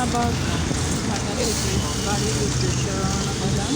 আবার ঢাকা থেকে বাড়ির উদ্দেশ্যে রওনা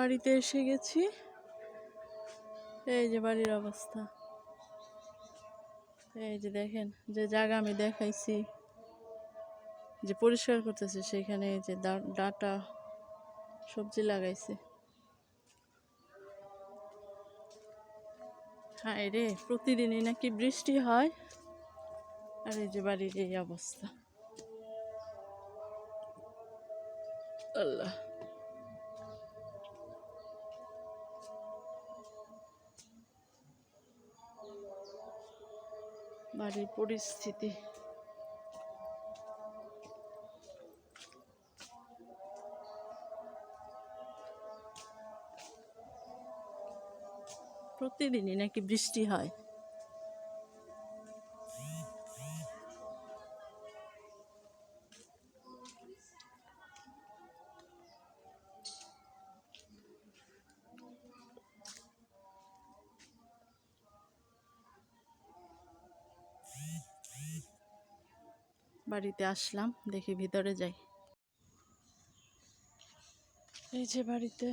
বাড়িতে এসে গেছি। এই যে বাড়ির অবস্থা। এই যে দেখেন, যে জায়গা আমি দেখাইছি, যে পরিষ্কার করতেছে, সেখানে যে ডাটা, সবজি লাগাইছে। হায় রে, প্রতিদিনই নাকি বৃষ্টি হয়। আর এই যে বাড়ির এই অবস্থা। আল্লাহ। বাড়ির পরিস্থিতি। প্রতিদিনই নাকি বৃষ্টি হয়। বাড়িতে আসলাম, দেখি ভিতরে যাই। এই যে বাড়িতে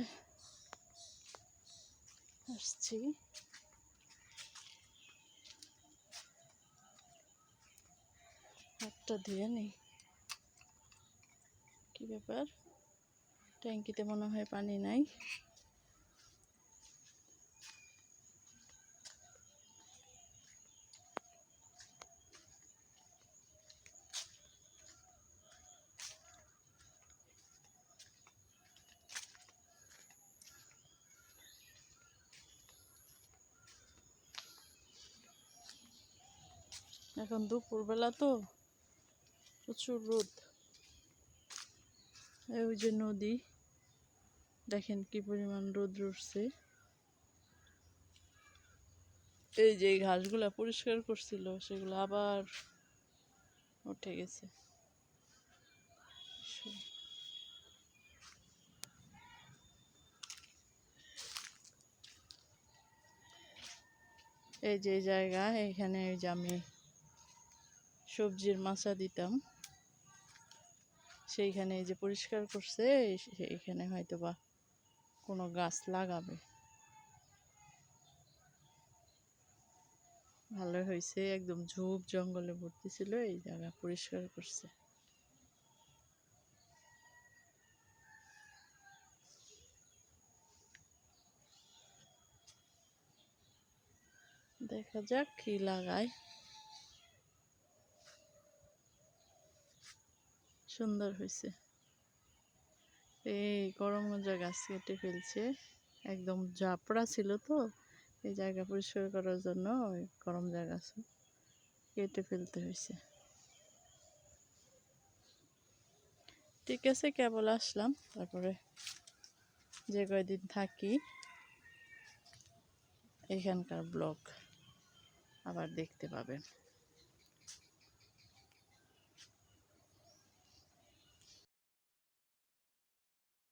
আসছি। হাতটা ধুয়ে নেই। কি ব্যাপার? ট্যাঙ্কিতে মনে হয় পানি নাই। এখন দুপুরবেলা তো প্রচুর রোদ। এই যে নদী, দেখেন কি পরিমাণ রোদ উঠছে। এই যে ঘাসগুলা পরিষ্কার করছিল, সেগুলো আবার উঠে গেছে। এই যে জায়গা, এখানে যে আমি সবজির মাচা দিতাম। সেইখানে যে পরিষ্কার করছে, সেইখানে হয়তো বা কোনো গাছ লাগাবে। ভালো হয়েছে, একদম ঝোপ জঙ্গলে ভর্তি ছিল এই জায়গা পরিষ্কার করছে। দেখা যাক কি লাগায়। সুন্দর হয়েছে। এই গরম করমগঞ্জা গাছ কেটে ফেলছে। একদম জাপড়া ছিল তো। এই জায়গা পরিষ্কার করার জন্য ওই করমজা গাছ কেটে ফেলতে হয়েছে। ঠিক আছে, কেবল আসলাম। তারপরে যে কয়দিন থাকি, এখানকার ব্লগ আবার দেখতে পাবেন।